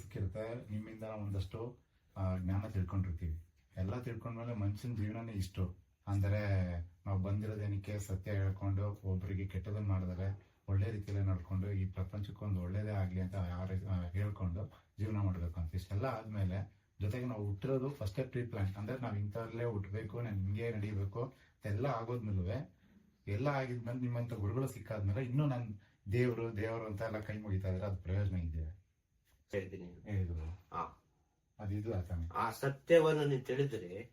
ಸಿಕ್ಕಿರುತ್ತೆ, ನಿಮ್ಮಿಂದ ನಾವು ಒಂದಷ್ಟು ಜ್ಞಾನ ತಿಳ್ಕೊಂಡಿರ್ತೀವಿ. ಎಲ್ಲ ತಿಳ್ಕೊಂಡ್ಮೇಲೆ ಮನುಷ್ಯನ ಜೀವನನೇ ಇಷ್ಟು. ಅಂದರೆ, ನಾವು ಬಂದಿರೋದೇನಕ್ಕೆ ಸತ್ಯ ಹೇಳ್ಕೊಂಡು ಒಬ್ಬರಿಗೆ ಕೆಟ್ಟದನ್ನು ಮಾಡಿದರೆ ಒಳ್ಳೆ ರೀತಿಯಲ್ಲಿ ನಡ್ಕೊಂಡು ಈ ಪ್ರಪಂಚಕ್ಕೊಂದು ಒಳ್ಳೇದೇ ಆಗಲಿ ಅಂತ ಹೇಳ್ಕೊಂಡು ಜೀವನ ಮಾಡಬೇಕು ಅಂತ. ಇಷ್ಟೆಲ್ಲ ಆದಮೇಲೆ ಜೊತೆಗೆ ನಾವು ಹುಟ್ಟಿರೋದು ಫಸ್ಟೇ ಪ್ರೀ ಪ್ಲಾನ್ ಅಂದರೆ ನಾವು ಇಂಥವ್ರಲ್ಲೇ ಹುಟ್ಟಬೇಕು ನಾನು ಹಿಂಗೆ ನಡೀಬೇಕು ಎಲ್ಲ ಆಗೋದ್ಮೇಲೆ ಎಲ್ಲ ಆಗಿದ್ಮೇಲೆ ನಿಮ್ಮಂಥ ಗುರುಗಳು ಸಿಕ್ಕಾದ್ಮೇಲೆ ಇನ್ನೂ ನಾನು ದೇವರು ದೇವರು ಅಂತ ಎಲ್ಲ ಕೈ ಮುಗಿತಾ ಇದ್ರೆ ಅದು ಪ್ರಯೋಜನ ಇದೆ ಹೇಳ್ತೀನಿ. ಇದು ಹಾ. ಅದು ಆ ಸತ್ಯವನ್ನು ನೀನ್ ತಿಳಿದ್ರೆ.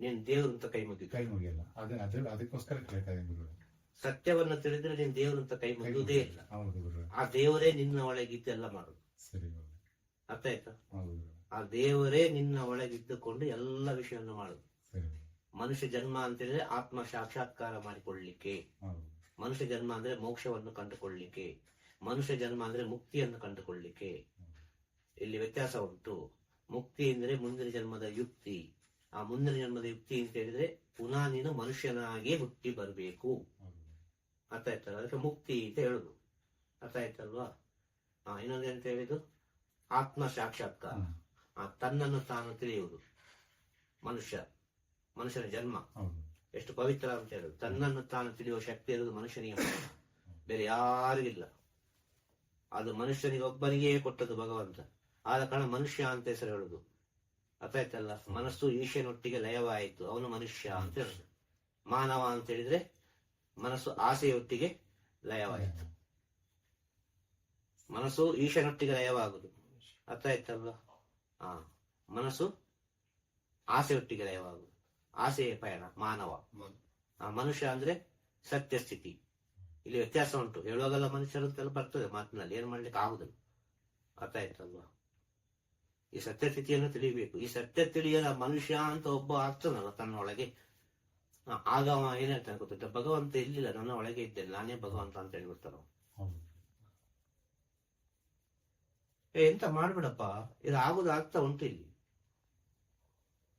ನೀನ್ ದೇವ್ರು ಅಂತ ಕೈ ಮುಗಿ ಕೈ ಮುಗಿಯಲ್ಲ. ಅದಕ್ಕೋಸ್ಕರ ಕೇಳ್ತಾ ಇದ್ದೀನಿ ಸತ್ಯವನ್ನ ತಿಳಿದ್ರೆ ನೀನ್ ದೇವ್ರಂತ ಕೈ ಮುಗಿಯುವುದೇ ಇಲ್ಲ. ಆ ದೇವರೇ ನಿನ್ನ ಒಳಗಿದ್ದೆಲ್ಲ ಮಾಡುದು ಅರ್ಥ ಆಯ್ತಾ? ಆ ದೇವರೇ ನಿನ್ನ ಒಳಗಿದ್ದುಕೊಂಡು ಎಲ್ಲ ವಿಷಯವನ್ನು ಮಾಡುದು ಮನುಷ್ಯ ಜನ್ಮ ಅಂತ ಹೇಳಿದ್ರೆ ಆತ್ಮ ಸಾಕ್ಷಾತ್ಕಾರ ಮಾಡಿಕೊಳ್ಳಿಕ್ಕೆ. ಮನುಷ್ಯ ಜನ್ಮ ಅಂದ್ರೆ ಮೋಕ್ಷವನ್ನು ಕಂಡುಕೊಳ್ಳಿಕ್ಕೆ. ಮನುಷ್ಯ ಜನ್ಮ ಅಂದ್ರೆ ಮುಕ್ತಿಯನ್ನು ಕಂಡುಕೊಳ್ಳಿಕ್ಕೆ. ಇಲ್ಲಿ ವ್ಯತ್ಯಾಸ ಉಂಟು. ಮುಕ್ತಿ ಅಂದ್ರೆ ಮುಂದಿನ ಜನ್ಮದ ಯುಕ್ತಿ. ಆ ಮುಂದಿನ ಜನ್ಮದ ಯುಕ್ತಿ ಅಂತ ಹೇಳಿದ್ರೆ ಪುನಃ ನೀನು ಮನುಷ್ಯನಾಗಿ ಹುಟ್ಟಿ ಬರಬೇಕು. ಅರ್ಥ ಆಯ್ತಲ್ಲ? ಅದಕ್ಕೆ ಮುಕ್ತಿ ಅಂತ ಹೇಳುದು. ಅರ್ಥ ಆಯ್ತಲ್ವಾ? ಹಾ ಇನ್ನೊಂದು ಎಂತ ಹೇಳಿದ್ರು ಆತ್ಮ ಸಾಕ್ಷಾತ್ಕಾರ. ಆ ತನ್ನನ್ನು ತಾನು ತಿಳಿಯುವುದು. ಮನುಷ್ಯ ಮನುಷ್ಯನ ಜನ್ಮ. ಎಷ್ಟು ಪವಿತ್ರ ಅಂತ ಹೇಳುದು. ತನ್ನನ್ನು ತಾನು ತಿಳಿಯುವ ಶಕ್ತಿ ಇರುವುದು ಮನುಷ್ಯನಿಗೆ. ಬೇರೆ ಯಾರಿಗಿಲ್ಲ ಅದು ಮನುಷ್ಯನಿಗೆ ಒಬ್ಬನಿಗೆ ಕೊಟ್ಟದ್ದು ಭಗವಂತ. ಆದ ಕಾರಣ ಮನುಷ್ಯ ಅಂತ ಹೆಸರು ಹೇಳುದು. ಅರ್ಥ ಆಯ್ತಲ್ಲ ಮನಸ್ಸು ಈಶನೊಟ್ಟಿಗೆ ಲಯವಾಯಿತು. ಅವನು ಮನುಷ್ಯ ಅಂತ ಹೇಳುದು. ಮಾನವ ಅಂತ ಹೇಳಿದ್ರೆ ಮನಸ್ಸು ಆಸೆಯೊಟ್ಟಿಗೆ ಲಯವಾಯಿತು. ಮನಸ್ಸು ಈಶನೊಟ್ಟಿಗೆ ಲಯವಾಗುದು. ಅರ್ಥ ಆಯ್ತಲ್ವಾ ಆ, ಮನಸ್ಸು ಆಸೆಯೊಟ್ಟಿಗೆ ಲಯವಾಗುದು. ಆಸೆಯ ಪಯಣ, ಮಾನವ. ಆ, ಮನುಷ್ಯ ಅಂದ್ರೆ ಸತ್ಯ ಸ್ಥಿತಿ ಇಲ್ಲಿ ವ್ಯತ್ಯಾಸ ಉಂಟು. ಹೇಳುವಾಗಲ್ಲ ಮನುಷ್ಯರು ಬರ್ತದೆ ಮಾತಿನಲ್ಲಿ. ಏನ್ ಮಾಡ್ಲಿಕ್ಕೆ ಆಗುದಿಲ್ಲ. ಅರ್ಥ ಆಯ್ತಲ್ವಾ ಈ ಸತ್ಯ ಸ್ಥಿತಿಯನ್ನು ತಿಳಿಬೇಕು. ಈ ಸತ್ಯ ತಿಳಿಯದ ಮನುಷ್ಯ ಅಂತ ಒಬ್ಬ ಆಗ್ತಾನಲ್ಲ ತನ್ನೊಳಗೆ. ಒಳಗೆ ಆಗ ಅವ ಏನ್ ಹೇಳ್ತಾನೆ ಗೊತ್ತಿದ್ದ ಭಗವಂತ ಇಲ್ಲಿಲ್ಲ ನನ್ನ ಒಳಗೆ ಇದ್ದೆ ನಾನೇ ಭಗವಂತ ಅಂತ ಹೇಳ್ಬಿಡ್ತಾನ ಏ ಎಂತ ಮಾಡ್ಬಿಡಪ್ಪ ಇದು ಆಗುದು ಆಗ್ತಾ ಉಂಟು ಇಲ್ಲಿ.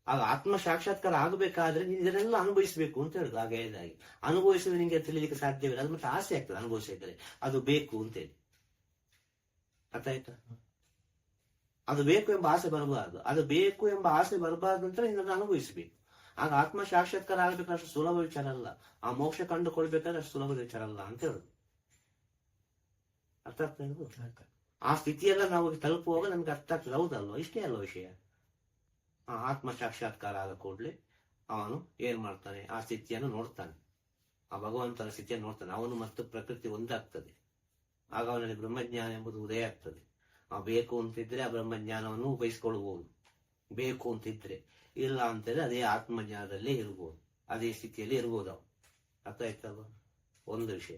ಆಗ ಆತ್ಮ ಸಾಕ್ಷಾತ್ಕಾರ ಆಗಬೇಕಾದ್ರೆ ನೀನು ಇದನ್ನೆಲ್ಲ ಅನುಭವಿಸಬೇಕು ಅಂತ ಹೇಳುದು ಆಗ ಹೇಳಿದಾಗೆ ಅನುಭವಿಸಿದ್ರೆ ನಿಂಗೆ ತಿಳಿಲಿಕ್ಕೆ ಸಾಧ್ಯವಿಲ್ಲ ಅದು ಮತ್ತೆ ಆಸೆ ಆಗ್ತದೆ ಅನುಭವಿಸಿದ್ರೆ. ಅದು ಬೇಕು ಅಂತೇಳಿ ಅರ್ಥ ಆಯ್ತಾ? ಅದು ಬೇಕು ಎಂಬ ಆಸೆ ಬರಬಾರದು. ಅದು ಬೇಕು ಎಂಬ ಆಸೆ ಬರಬಾರದು ಅಂತ ನಿನ್ನನ್ನು ಅನುಭವಿಸಬೇಕು. ಆಗ ಆತ್ಮ ಸಾಕ್ಷಾತ್ಕಾರ ಆಗ್ಬೇಕಾದ್ರೆ ಅಷ್ಟು ಸುಲಭ ವಿಚಾರ ಅಲ್ಲ. ಆ ಮೋಕ್ಷ ಕಂಡುಕೊಳ್ಬೇಕಾದ್ರೆ ಅಷ್ಟು ಸುಲಭ ವಿಚಾರ ಅಲ್ಲ ಅಂತ ಹೇಳುದು. ಅರ್ಥ ಆಗ್ತಾ? ಆ ಸ್ಥಿತಿಯೆಲ್ಲ ನಾವು ತಲುಪುವಾಗ ನಮ್ಗೆ ಅರ್ಥ ಆಗ್ತದೆ. ಹೌದಲ್ವ? ಇಷ್ಟೇ ಅಲ್ವ ವಿಷಯ? ಆ ಆತ್ಮ ಸಾಕ್ಷಾತ್ಕಾರ ಆದ ಕೂಡಲೇ ಅವನು ಏನ್ ಮಾಡ್ತಾನೆ? ಆ ಸ್ಥಿತಿಯನ್ನು ನೋಡ್ತಾನೆ. ಆ ಭಗವಂತನ ಸ್ಥಿತಿಯನ್ನು ನೋಡ್ತಾನೆ. ಅವನು ಮತ್ತು ಪ್ರಕೃತಿ ಒಂದಾಗ್ತದೆ. ಆಗ ಅವನಲ್ಲಿ ಬ್ರಹ್ಮಜ್ಞಾನ ಎಂಬುದು ಉದಯ ಆಗ್ತದೆ. ಬೇಕು ಅಂತಿದ್ರೆ ಆ ಬ್ರಹ್ಮಜ್ಞಾನವನ್ನು ಉಪಯೋಗಿಸಿಕೊಳ್ಳಬಹುದು ಬೇಕು ಅಂತಿದ್ರೆ ಇಲ್ಲ ಅಂತಂದ್ರೆ ಅದೇ ಆತ್ಮಜ್ಞಾನದಲ್ಲೇ ಇರ್ಬೋದು. ಅದೇ ಸ್ಥಿತಿಯಲ್ಲಿ ಇರ್ಬೋದು ಅವು ಅರ್ಥ ಆಯ್ತಲ್ವ ಒಂದು ವಿಷಯ.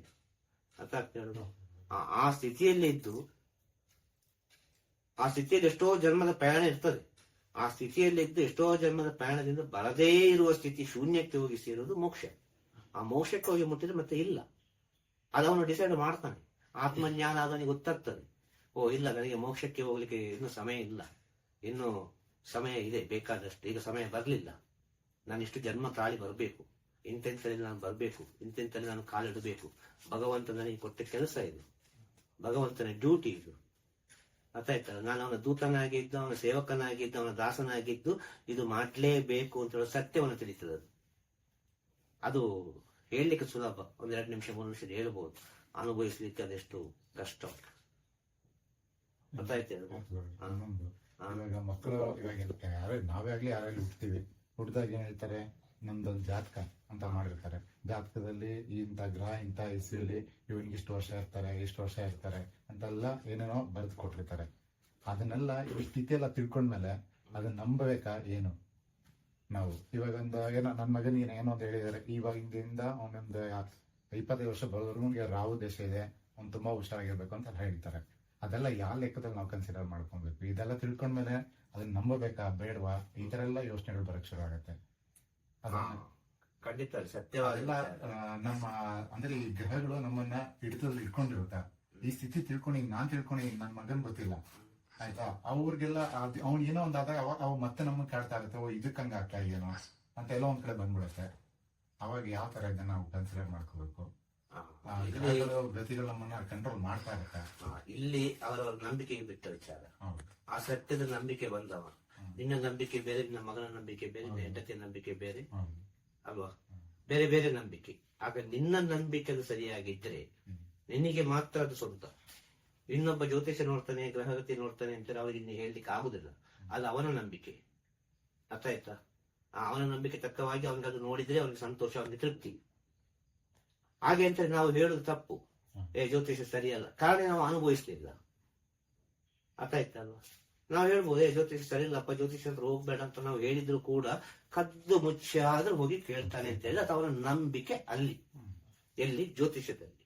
ಅರ್ಥ ಆಗ್ತಾ ಆ- ಆ ಸ್ಥಿತಿಯಲ್ಲಿ ಇದ್ದು ಆ ಸ್ಥಿತಿಯಲ್ಲಿ ಎಷ್ಟೋ ಜನ್ಮದ ಪ್ರಯಾಣ ಇರ್ತದೆ. ಆ ಸ್ಥಿತಿಯಲ್ಲಿ ಇದ್ದು ಎಷ್ಟೋ ಜನ್ಮದ ಪ್ರಯಾಣದಿಂದ ಬರದೇ ಇರುವ ಸ್ಥಿತಿ ಶೂನ್ಯಕ್ಕೆ ಹೋಗಿ ಸೇರೋದು ಮೋಕ್ಷ. ಆ ಮೋಕ್ಷಕ್ಕೆ ಹೋಗಿ ಮುಟ್ಟಿದ್ರೆ ಮತ್ತೆ ಇಲ್ಲ. ಅದವನು ಡಿಸೈಡ್ ಮಾಡ್ತಾನೆ. ಆತ್ಮಜ್ಞಾನ ಅದನಿಗೆ ಗೊತ್ತಾಗ್ತದೆ. ಓ, ಇಲ್ಲ, ನನಗೆ ಮೋಕ್ಷಕ್ಕೆ ಹೋಗ್ಲಿಕ್ಕೆ ಇನ್ನು ಸಮಯ ಇಲ್ಲ. ಇನ್ನು ಸಮಯ ಇದೆ, ಬೇಕಾದಷ್ಟು. ಈಗ ಸಮಯ ಬರಲಿಲ್ಲ. ನಾನು ಇಷ್ಟು ಜನ್ಮ ತಾಳಿ ಬರಬೇಕು. ಇಂತೆಂಥಲ್ಲಿ ನಾನು ಬರಬೇಕು. ಇಂತೆಂಥಲ್ಲಿ ನಾನು ಕಾಲಿಡಬೇಕು. ಭಗವಂತ ನನಗೆ ಕೊಟ್ಟ ಕೆಲಸ ಇದು. ಭಗವಂತನ ಡ್ಯೂಟಿ ಇದು. ಅರ್ಥ ನಾನು ಅವನ ದೂತನಾಗಿದ್ದು, ಅವನ ಸೇವಕನಾಗಿದ್ದು, ಅವನ ದಾಸನಾಗಿದ್ದು, ಇದು ಮಾಡಲೇಬೇಕು ಅಂತ ಹೇಳೋ ಸತ್ಯವನ್ನು ತಿಳಿತದೆ ಅದು. ಅದು ಹೇಳಲಿಕ್ಕೆ ಸುಲಭ. ಒಂದೆರಡು ನಿಮಿಷ, ಮೂರು ನಿಮಿಷ ಹೇಳ್ಬೋದು. ಅನುಭವಿಸಲಿಕ್ಕೆ ಅದೆಷ್ಟು ಕಷ್ಟ. ಅದು? ಗುರುಗಳೇ. ಇವಾಗ ಮಕ್ಕಳು ಇವಾಗ ಯಾರೇ ನಾವೇ ಆಗ್ಲಿ ಯಾರಾಗ್ಲಿ ಹುಡ್ತೀವಿ ಹುಟ್ಟಿದಾಗ ಏನ್ ಹೇಳ್ತಾರೆ? ನಮ್ದೊಂದು ಜಾತಕ ಅಂತ ಮಾಡಿರ್ತಾರೆ. ಜಾತಕದಲ್ಲಿ ಇಂಥ ಗ್ರಹ ಇಂಥ ಇಸ್ವಿಲಿ ಇವನ್ಗೆ ಇಷ್ಟು ವರ್ಷ ಇರ್ತಾರೆ ಎಷ್ಟು ವರ್ಷ ಇರ್ತಾರೆ ಅಂತೆಲ್ಲ ಏನೇನೋ ಬರೆದು ಕೊಟ್ಟಿರ್ತಾರೆ. ಅದನ್ನೆಲ್ಲ ಈ ಸ್ಥಿತಿ ಎಲ್ಲ ತಿಳ್ಕೊಂಡ್ಮೇಲೆ ಅದನ್ನ ನಂಬಬೇಕಾ ಏನು? ನಾವು. ಇವಾಗ ಒಂದು ಏನೋ ನನ್ನ ಮಗನಿಗೆ ಏನೋ ಅಂತ ಹೇಳಿದಾರೆ. ಇವಾಗಿಂದ ಅವನೊಂದು ಇಪ್ಪತ್ತೈದು ವರ್ಷ ಬರೋದ್ರಿಗೆ ರಾಹು ದೇಶ ಇದೆ. ಅವ್ನು ತುಂಬಾ ಹುಷಾರಾಗಿರ್ಬೇಕು ಅಂತ ಹೇಳ್ತಾರೆ ಅದೆಲ್ಲ ಯಾವ ಲೆಕ್ಕದಲ್ಲಿ ನಾವು ಕನ್ಸಿಡರ್ ಮಾಡ್ಕೊಬೇಕು? ಇದೆಲ್ಲ ತಿಳ್ಕೊಂಡ್ಮೇಲೆ ಅದನ್ನ ನಂಬಬೇಕಾ? ಬೇಡವಾ? ಈ ತರ ಎಲ್ಲ ಯೋಚನೆಗಳು ಬರಕ್ ಶುರು ಆಗತ್ತೆ. ಅದನ್ನ ಖಂಡಿತ ಅದೆಲ್ಲ ನಮ್ಮ ಅಂದ್ರೆ ಈ ಗ್ರಹಗಳು ನಮ್ಮನ್ನ ಹಿಡಿತದಲ್ಲಿ ಇಟ್ಕೊಂಡಿರುತ್ತ? ಈ ಸ್ಥಿತಿ ತಿಳ್ಕೊಂಡು ಈಗ ನಾನ್ ತಿಳ್ಕೊಂಡು ಈಗ ನನ್ ಮಗನ್ ಗೊತ್ತಿಲ್ಲ. ಆಯ್ತಾ? ಅವ್ರಿಗೆಲ್ಲ ಅವ್ನ್ ಏನೋ ಒಂದ್ ಆದಾಗ ಅವಾಗ ಅವ್ ಮತ್ತೆ ನಮ್ಮ ಕಾಡ್ತಾ ಇರುತ್ತೆ ಓ ಇದಕ್ ಹಂಗ ಆಗ್ತಾ ಇದೆಯೇನೋ ಅಂತ ಎಲ್ಲ ಒಂದ್ ಕಡೆ ಬಂದ್ಬಿಡುತ್ತೆ. ಅವಾಗ ಯಾವ ತರ ಇದನ್ನ ನಾವು ಕನ್ಸಿಡರ್ ಮಾಡ್ಕೋಬೇಕು? ಕಂಟ್ರೋಲ್ ಮಾಡ್ತಾ ಇರುತ್ತೆ ಇಲ್ಲಿ ಅವರವರ ನಂಬಿಕೆ ಬಿಟ್ಟ ವಿಚಾರ. ಆ ಸತ್ಯದ ನಂಬಿಕೆ ಬಂದವ. ನಿನ್ನ ನಂಬಿಕೆ ಬೇರೆ ನಿನ್ನ ಮಗನ ನಂಬಿಕೆ ಬೇರೆ ನಿನ್ನ. ಹೆಂಡತಿಯ ನಂಬಿಕೆ ಬೇರೆ. ಅಲ್ವಾ? ಬೇರೆ ಬೇರೆ ನಂಬಿಕೆ. ಆಗ ನಿನ್ನ ನಂಬಿಕೆ ಅದು ಸರಿಯಾಗಿದ್ರೆ. ನಿನಗೆ ಮಾತ್ರ ಅದು ಸ್ವಂತ. ಇನ್ನೊಬ್ಬ ಜ್ಯೋತಿಷ ನೋಡ್ತಾನೆ ಗ್ರಹಗತಿ ನೋಡ್ತಾನೆ ಅಂತಾರೆ ಅವ್ರಿಗೆ ಇನ್ನು ಹೇಳಲಿಕ್ಕೆ ಆಗುದಿಲ್ಲ. ಅದು ಅವನ ನಂಬಿಕೆ. ಅರ್ಥ ಆಯ್ತಾ? ಅವನ ನಂಬಿಕೆ ತಕ್ಕವಾಗಿ ಅವನಿಗೆ ಅದು ನೋಡಿದ್ರೆ ಅವನಿಗೆ ಸಂತೋಷ ಅವನಿಗೆ ತೃಪ್ತಿ. ಹಾಗೆ ಅಂತ ನಾವು ಹೇಳುದು ತಪ್ಪು. ಏ ಜ್ಯೋತಿಷ ಸರಿಯಲ್ಲ. ಕಾರಣ ನಾವು ಅನುಭವಿಸ್ಲಿಲ್ಲ. ಅರ್ಥ ಆಯ್ತಲ್ವಾ ನಾವು ಹೇಳ್ಬೋದು ಏ ಜ್ಯೋತಿಷ ಸರಿಯಿಲ್ಲಪ್ಪ ಜ್ಯೋತಿಷ ಅಂತ ಹೋಗ್ಬೇಡ ಅಂತ ನಾವು ಹೇಳಿದ್ರು ಕೂಡ ಕದ್ದು ಮುಚ್ಚಾದ್ರೂ ಹೋಗಿ ಕೇಳ್ತಾನೆ ಅಂತ ಹೇಳಿ ಅಥವಾ ನಂಬಿಕೆ ಅಲ್ಲಿ ಎಲ್ಲಿ? ಜ್ಯೋತಿಷದಲ್ಲಿ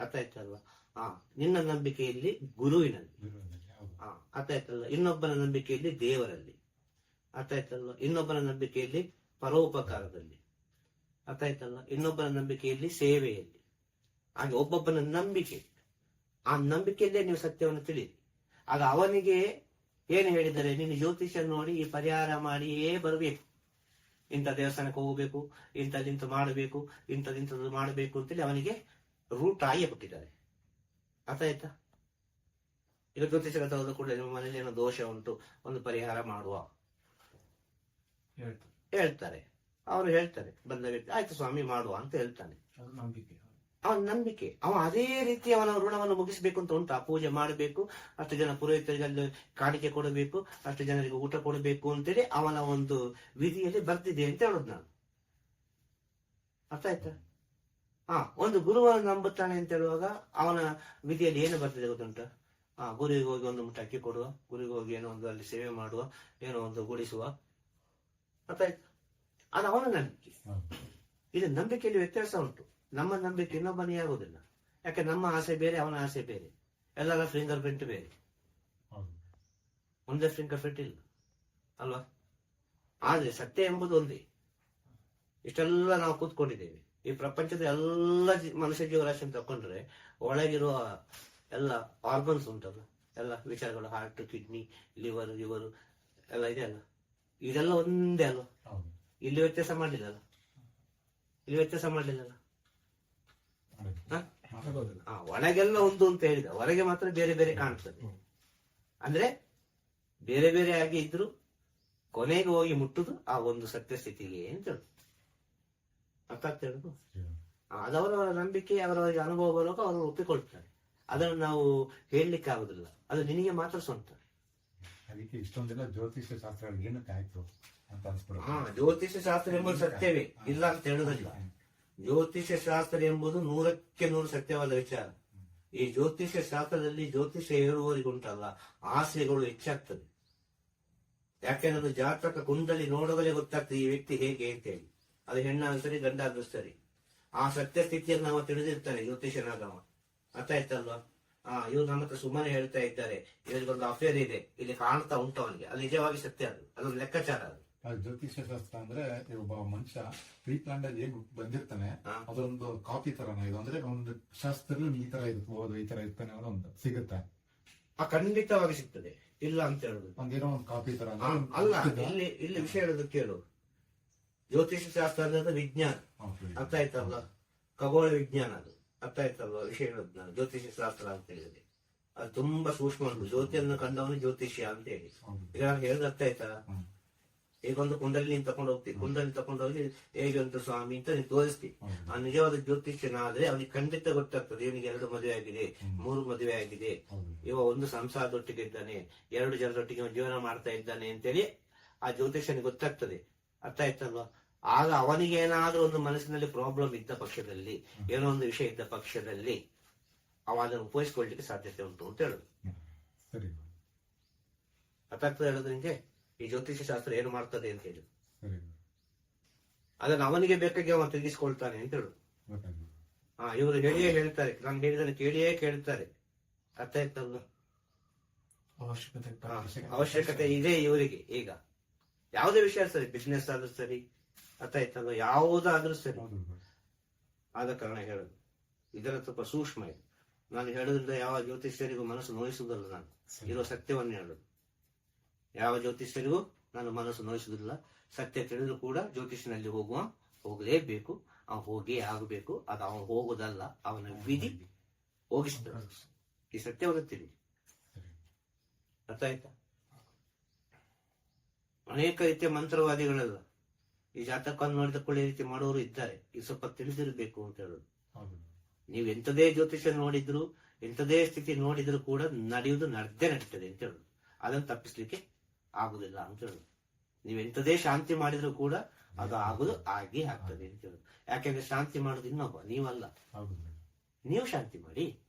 ಅರ್ಥ ಆಯ್ತಲ್ವಾ ಹಾ ನಿನ್ನ ನಂಬಿಕೆಯಲ್ಲಿ ಗುರುವಿನಲ್ಲಿ. ಗುರುವಿನಲ್ಲಿ. ಹಾ ಅರ್ಥ ಇನ್ನೊಬ್ಬರ ಇನ್ನೊಬ್ಬನ ನಂಬಿಕೆಯಲ್ಲಿ ದೇವರಲ್ಲಿ. ಅರ್ಥ ಇನ್ನೊಬ್ಬನ ನಂಬಿಕೆಯಲ್ಲಿ ಪರೋಪಕಾರದಲ್ಲಿ. ಅರ್ಥ ಆಯ್ತಲ್ಲ? ಇನ್ನೊಬ್ಬರ ನಂಬಿಕೆಯಲ್ಲಿ ಸೇವೆಯಲ್ಲಿ. ಹಾಗೆ ಒಬ್ಬೊಬ್ಬನ ನಂಬಿಕೆ ಆ ನಂಬಿಕೆಯಲ್ಲೇ ನೀವು ಸತ್ಯವನ್ನು ತಿಳಿಯಿರಿ. ಆಗ ಅವನಿಗೆ ಏನು ಹೇಳಿದರೆ ನೀನು ಜ್ಯೋತಿಷ್ಯ ನೋಡಿ ಈ ಪರಿಹಾರ ಮಾಡಿಯೇ ಬರಬೇಕು. ಇಂಥ ದೇವಸ್ಥಾನಕ್ಕೆ ಹೋಗಬೇಕು ಇಂಥದಿಂತ ಮಾಡಬೇಕು ಇಂಥದಿಂಥದ್ದು ಮಾಡಬೇಕು ಅಂತೇಳಿ ಅವನಿಗೆ ರೂಟ್ ಆಗಿ ಬಿಟ್ಟಿದ್ದಾರೆ ಅರ್ಥ ಆಯ್ತಾ? ಈಗ ಜ್ಯೋತಿಷ ಹೋದ ಕೂಡ ನಿಮ್ಮ ಮನೇಲಿ ಏನೋ ದೋಷ ಉಂಟು ಒಂದು ಪರಿಹಾರ ಮಾಡುವ. ಹೇಳ್ತಾರೆ. ಅವರು ಹೇಳ್ತಾರೆ ಬಂದ ವ್ಯಕ್ತಿ ಆಯ್ತು ಸ್ವಾಮಿ ಮಾಡುವ ಅಂತ ಹೇಳ್ತಾನೆ. ಅವನ ನಂಬಿಕೆ. ಅವ ಅದೇ ರೀತಿ ಅವನ ಋಣವನ್ನು ಮುಗಿಸಬೇಕು ಅಂತ ಉಂಟು. ಆ ಪೂಜೆ ಮಾಡಬೇಕು ಅಷ್ಟು ಜನ ಪುರೋಹಿತರಿಗೆ ಕಾಣಿಕೆ ಕೊಡಬೇಕು ಅಷ್ಟು ಜನರಿಗೆ ಊಟ ಕೊಡಬೇಕು ಅಂತೇಳಿ ಅವನ ಒಂದು ವಿಧಿಯಲ್ಲಿ ಬರ್ತಿದೆ ಅಂತ ಹೇಳುದು ನಾನು. ಅರ್ಥ ಆಯ್ತಾ? ಹಾ ಒಂದು ಗುರುವನ್ನು ನಂಬುತ್ತಾನೆ ಅಂತ ಹೇಳುವಾಗ ಅವನ ವಿಧಿಯಲ್ಲಿ ಏನು ಬರ್ತಿದೆ ಗೊತ್ತುಂಟ? ಆ ಗುರುವಿಗೆ ಹೋಗಿ ಒಂದು ಮುಟ್ಟ ಅಕ್ಕಿ ಕೊಡುವ ಗುರುವಿಗೆ ಹೋಗಿ ಏನೋ ಒಂದು ಅಲ್ಲಿ ಸೇವೆ ಮಾಡುವ ಏನೋ ಒಂದು ಗುಡಿಸುವ. ಅರ್ಥ ಆಯ್ತಾ? ಅದು ಅವನ ನಂಬಿಕೆ. ಇದು ನಂಬಿಕೆಯಲ್ಲಿ ವ್ಯತ್ಯಾಸ ಉಂಟು. ನಮ್ಮ ನಂಬಿಕೆ ಇನ್ನೊಬ್ಬನೇ ಆಗುದಿಲ್ಲ. ಯಾಕೆ ನಮ್ಮ ಆಸೆ ಬೇರೆ ಅವನ ಆಸೆ ಬೇರೆ. ಎಲ್ಲರ ಫಿಂಗರ್ ಪ್ರಿಂಟ್ ಬೇರೆ. ಒಂದೇ ಫಿಂಗರ್ ಪ್ರಿಂಟ್ ಇಲ್ಲ. ಅಲ್ವಾ? ಆದ್ರೆ ಸತ್ಯ ಎಂಬುದು ಒಂದೇ. ಇಷ್ಟೆಲ್ಲ ನಾವು ಕೂತ್ಕೊಂಡಿದ್ದೇವೆ. ಈ ಪ್ರಪಂಚದ ಎಲ್ಲ ಮನುಷ್ಯ ಜೀವರಾಶಿಯನ್ನು ತಕೊಂಡ್ರೆ ಒಳಗಿರುವ ಎಲ್ಲ ಆರ್ಗನ್ಸ್ ಉಂಟಲ್ಲ? ಎಲ್ಲ ವಿಚಾರಗಳು ಹಾರ್ಟ್ ಕಿಡ್ನಿ ಲಿವರ್ ಲಿವರ್ ಎಲ್ಲ ಇದೆ ಅಲ್ಲ ಇದೆಲ್ಲ ಒಂದೇ ಅಲ್ವಾ. ಇಲ್ಲಿ ವ್ಯತ್ಯಾಸ ಮಾಡಲಿಲ್ಲ ಇಲ್ಲಿ ವ್ಯತ್ಯಾಸ ಮಾಡ್ಲಿಲ್ಲ ಮಾಡಿ. ಹ? ಒಳಗೆಲ್ಲ ಒಂದು ಅಂತ ಹೇಳಿದ. ಹೊರಗೆ ಮಾತ್ರ ಬೇರೆ ಬೇರೆ ಕಾಣ್ತದೆ. ಅಂದ್ರೆ ಬೇರೆ ಬೇರೆ ಆಗಿ ಇದ್ರು ಕೊನೆಗೆ ಹೋಗಿ ಮುಟ್ಟುದು ಆ ಒಂದು ಸತ್ಯ ಸ್ಥಿತಿಗೆ ಅಂತ ಹೇಳುದು. ಅರ್ಥ ಆಗ್ತಾ ಹೇಳುದು ಅದವರವರ ನಂಬಿಕೆ ಅವರವರಿಗೆ ಅನುಭವ ಬರುವಾಗ ಅವರು ಒಪ್ಪಿಕೊಳ್ತಾರೆ. ಅದನ್ನು ನಾವು ಹೇಳಲಿಕ್ಕೆ ಆಗುದಿಲ್ಲ. ಅದು ನಿನಗೆ ಮಾತ್ರ ಸ್ವಂತ. ಅದಕ್ಕೆ ಇಷ್ಟೊಂದೆಲ್ಲ ಜ್ಯೋತಿಷ್ಯ ಶಾಸ್ತ್ರಗಳು ಏನಕ್ಕೆ ಆಯ್ತು? ಅಂತ ಹಾ, ಜ್ಯೋತಿಷ್ಯ ಶಾಸ್ತ್ರ ಎಂಬುದು ಸತ್ಯವೇ. ಇಲ್ಲ ಅಂತ ಹೇಳುದಿಲ್ಲ ಜ್ಯೋತಿಷ್ಯ ಶಾಸ್ತ್ರ ಎಂಬುದು ನೂರಕ್ಕೆ ನೂರು ಸತ್ಯವಾದ ವಿಚಾರ. ಈ ಜ್ಯೋತಿಷ್ಯ ಶಾಸ್ತ್ರದಲ್ಲಿ ಜ್ಯೋತಿಷ್ಯ ಹೇಳುವವರಿಗುಂಟಲ್ಲ ಆಸೆಗಳು ಹೆಚ್ಚಾಗ್ತದೆ. ಯಾಕೆಂದ್ರೆ ಜಾತಕ ಕುಂಡಲಿ ನೋಡುವಲೇ ಗೊತ್ತಾಗ್ತದೆ ಈ ವ್ಯಕ್ತಿ ಹೇಗೆ ಅಂತೇಳಿ ಅದು ಹೆಣ್ಣಾದ್ರೂ ಸರಿ ಗಂಡಾದ್ರೂ ಸರಿ ಆ ಸತ್ಯ ಸ್ಥಿತಿಯನ್ನು ನಾವು ತಿಳಿದಿರ್ತಾನೆ ಜ್ಯೋತಿಷ್ಯನಾದವ ಅರ್ಥ ಆಯ್ತಲ್ವಾ? ಆ, ಇವ್ರು ನಮ್ಮ ಹತ್ರ ಸುಮ್ಮನೆ ಹೇಳ್ತಾ ಇದ್ದಾರೆ. ಇವರಿಗೊಂದು ಅಫೇರ್ ಇದೆ. ಇಲ್ಲಿ ಕಾಣ್ತಾ ಉಂಟು ಅವನಿಗೆ. ಅದು ನಿಜವಾಗಿ ಸತ್ಯ ಅದು. ಅದೊಂದು ಲೆಕ್ಕಾಚಾರ ಅದು. ಆ ಜ್ಯೋತಿಷ್ಯ ಶಾಸ್ತ್ರ ಅಂದ್ರೆ ಒಬ್ಬ ಮನುಷ್ಯ ಪ್ರೀ ಪ್ಲಾನ್ ಅಲ್ಲಿ ಹೇಗ್ ಬಂದಿರ್ತಾನೆ ಅದೊಂದು ಕಾಪಿ ತರನ ಇದು. ಅಂದ್ರೆ ಒಂದು ಶಾಸ್ತ್ರದಲ್ಲಿ ಈ ತರ ಇರ್ಬೋದು ಈ ತರ ಇರ್ತಾನೆ ಅನ್ನೋ ಒಂದು ಸಿಗುತ್ತೆ. ಆ ಖಂಡಿತವಾಗಿ ಸಿಗ್ತದೆ. ಇಲ್ಲ ಅಂತ ಹೇಳುದು. ಒಂದೇನೋ ಒಂದು ಕಾಪಿ ತರ ಅಲ್ಲ ಇಲ್ಲಿ ಇಲ್ಲಿ ವಿಷಯ ಹೇಳೋದು ಕೇಳು. ಜ್ಯೋತಿಷ ಶಾಸ್ತ್ರ ಅಂದ್ರೆ ವಿಜ್ಞಾನ. ಅರ್ಥ ಆಯ್ತಲ್ಲ ಖಗೋಳ ವಿಜ್ಞಾನ ಅದು. ಅರ್ಥ ಆಯ್ತಲ್ಲ ವಿಷಯ ಹೇಳೋದು ನಾನು ಜ್ಯೋತಿಷ ಶಾಸ್ತ್ರ ಅಂತ ಹೇಳಿದ್ರೆ. ಅದು ತುಂಬಾ ಸೂಕ್ಷ್ಮ ಉಂಟು ಜ್ಯೋತಿಯನ್ನು ಕಂಡವನು ಜ್ಯೋತಿಷ್ಯ ಅಂತ ಹೇಳಿ. ಈಗ ನಾನು ಹೇಳೋದು ಅರ್ಥ ಆಯ್ತಾ? ಹ್ಮ್. ಈಗ ಒಂದು ಕುಂಡಲಿ ನೀನ್ ತಕೊಂಡು ಹೋಗ್ತಿ. ಕುಂಡಲಿ ತಕೊಂಡು ಹೋಗಿ ಹೇಗೆ ಉಂಟು ಸ್ವಾಮಿ ಅಂತ ನೀನ್ ತೋರಿಸ್ತಿ. ಆ ನಿಜವಾದ ಜ್ಯೋತಿಷ್ಯನಾದ್ರೆ ಅವನಿಗೆ ಖಂಡಿತ ಗೊತ್ತಾಗ್ತದೆ ಇವನಿಗೆ ಎರಡು ಮದುವೆ ಆಗಿದೆ ಮೂರು ಮದುವೆ ಆಗಿದೆ. ಇವ ಒಂದು ಸಂಸಾರದೊಟ್ಟಿಗೆ ಇದ್ದಾನೆ ಎರಡು ಜನರೊಟ್ಟಿಗೆ ಜೀವನ ಮಾಡ್ತಾ ಇದ್ದಾನೆ ಅಂತೇಳಿ ಆ ಜ್ಯೋತಿಷ್ಯನಿಗೆ ಗೊತ್ತಾಗ್ತದೆ. ಅರ್ಥ ಆಯ್ತಲ್ವಾ? ಆಗ ಅವನಿಗೆ ಏನಾದ್ರೂ ಒಂದು ಮನಸ್ಸಿನಲ್ಲಿ ಪ್ರಾಬ್ಲಮ್ ಇದ್ದ ಪಕ್ಷದಲ್ಲಿ ಏನೋ ಒಂದು ವಿಷಯ ಇದ್ದ ಪಕ್ಷದಲ್ಲಿ ಅವ ಅದನ್ನು ಉಪಯೋಗಿಸ್ಕೊಳ್ಲಿಕ್ಕೆ ಸಾಧ್ಯತೆ ಉಂಟು ಅಂತ ಹೇಳುದು. ಹ್ಮ್. ಸರಿ. ಅರ್ಥ ಆಗ್ತದೆ ಹೇಳೋದು ನಿಂಗೆ? ಈ ಜ್ಯೋತಿಷ್ಯ ಶಾಸ್ತ್ರ ಏನು ಮಾಡ್ತದೆ ಅಂತ ಹೇಳಿ. ಅದನ್ನ ಅವನಿಗೆ ಬೇಕಾಗಿ ಅವನು ತಿರುಗಿಸ್ಕೊಳ್ತಾನೆ ಅಂತ ಹೇಳು. ಹಾ ಇವರು ಹೇಳಿಯೇ ಹೇಳ್ತಾರೆ. ನಾನು ಹೇಳಿದನ್ನು ಕೇಳಿಯೇ ಕೇಳ್ತಾರೆ. ಅರ್ಥ ಇತ್ತಲ್ಲ ಅವಶ್ಯಕತೆ ಇದೆ ಇವರಿಗೆ ಈಗ. ಯಾವುದೇ ವಿಷಯ ಸರಿ ಬಿಸ್ನೆಸ್ ಆದ್ರೂ ಸರಿ ಅರ್ಥ ಆಯ್ತಲ್ಲ ಯಾವುದಾದ್ರೂ ಸರಿ. ಆದ ಕಾರಣ ಹೇಳುದು. ಇದರ ಸ್ವಲ್ಪ ಸೂಕ್ಷ್ಮ ಇದೆ. ನಾನು ಹೇಳುದ್ರಿಂದ ಯಾವ ಜ್ಯೋತಿಷ್ಯರಿಗೂ ಮನಸ್ಸು ನೋಯಿಸುವುದಲ್ಲ ನಾನು. ಇರೋ ಸತ್ಯವನ್ನು ಹೇಳುದು. ಯಾವ ಜ್ಯೋತಿಷ್ಯರಿಗೂ ನಾನು ಮನಸ್ಸು ನೋಯಿಸುವುದಿಲ್ಲ. ಸತ್ಯ ತಿಳಿದು ಕೂಡ ಜ್ಯೋತಿಷ್ಯನಲ್ಲಿ ಹೋಗುವ ಹೋಗಲೇಬೇಕು. ಅವನು ಹೋಗಿ ಆಗಬೇಕು. ಅದು ಅವನು ಹೋಗುದಲ್ಲ ಅವನ ವಿಧಿ ಹೋಗಿಸಿದ ಈ ಸತ್ಯವನ್ನು ತಿಳಿ. ಅರ್ಥ ಆಯ್ತಾ ಅನೇಕ ರೀತಿಯ ಮಂತ್ರವಾದಿಗಳಲ್ಲ ಈ ಜಾತಕವನ್ನು ನೋಡಿದ ಕೊಳ್ಳೆ ರೀತಿ ಮಾಡುವವರು ಇದ್ದಾರೆ. ಇದು ಸ್ವಲ್ಪ ತಿಳಿದಿರಬೇಕು ಅಂತ ಹೇಳೋದು. ನೀವು ಎಂತದೇ ಜ್ಯೋತಿಷ್ಯ ನೋಡಿದ್ರು ಎಂತದೇ ಸ್ಥಿತಿ ನೋಡಿದ್ರು ಕೂಡ ನಡೆಯುವುದು ನಡೆದೇ ನಡೀತದೆ ಅಂತ ಹೇಳುದು. ಅದನ್ನು ತಪ್ಪಿಸ್ಲಿಕ್ಕೆ ಆಗುದಿಲ್ಲ ಅಂತ ಹೇಳುದು ನೀವು ಎಂತದೇ ಶಾಂತಿ ಮಾಡಿದ್ರು ಕೂಡ ಅದು ಆಗುದು ಆಗಿ ಆಗ್ತದೆ ಅಂತ ಹೇಳುದು ಯಾಕೆಂದ್ರೆ ಶಾಂತಿ ಮಾಡುದು ಇನ್ನೊಬ್ಬ ನೀವಲ್ಲ. ನೀವು ಶಾಂತಿ ಮಾಡಿ.